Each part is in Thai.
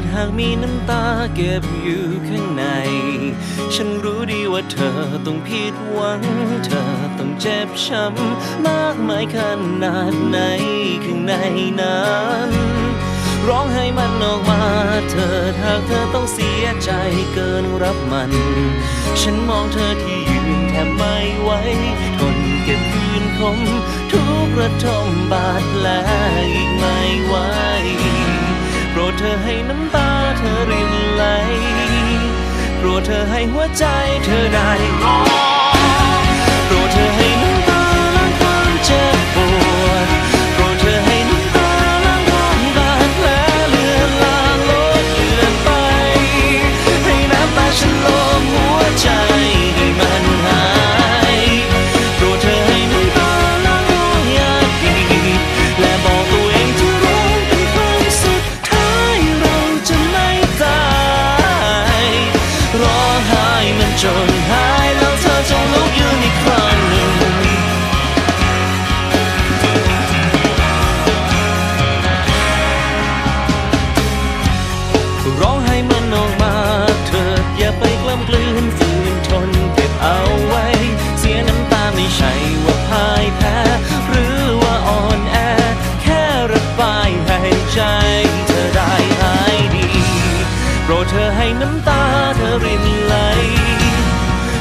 ดหากมีน้ำตาเก็บอยู่ข้างใน ฉันรู้ดีว่าเธอต้องผิดหวัง เธอต้องเจ็บช้ำมากมายขนาดไหนข้างในนั้นร้องให้มันออกมาเธอหากเธอต้องเสียใจเกินรับมัน ฉันมองเธอที่ยืนแทบไม่ไหวทนเก็บคืนคม ทุกระทมบาดแผลอีกไม่ไหว รดเธอให้น้ำตาเธอรินไหลโปรดเธอให้หัวใจเธอได้มอง น้ำตาเธอรินไหล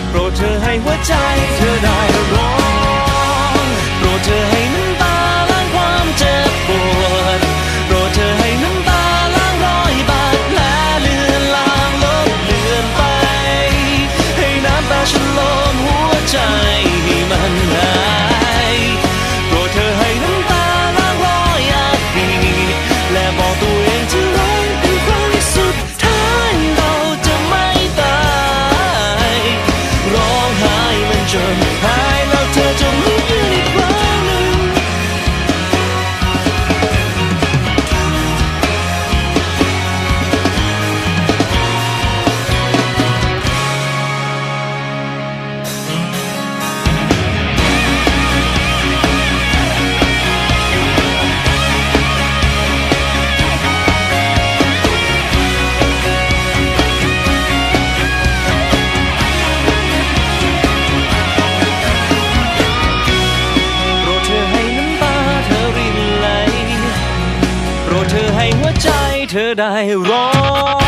โปรดเธอให้หัวใจเธอได้ร้อง เธอได้ร้อง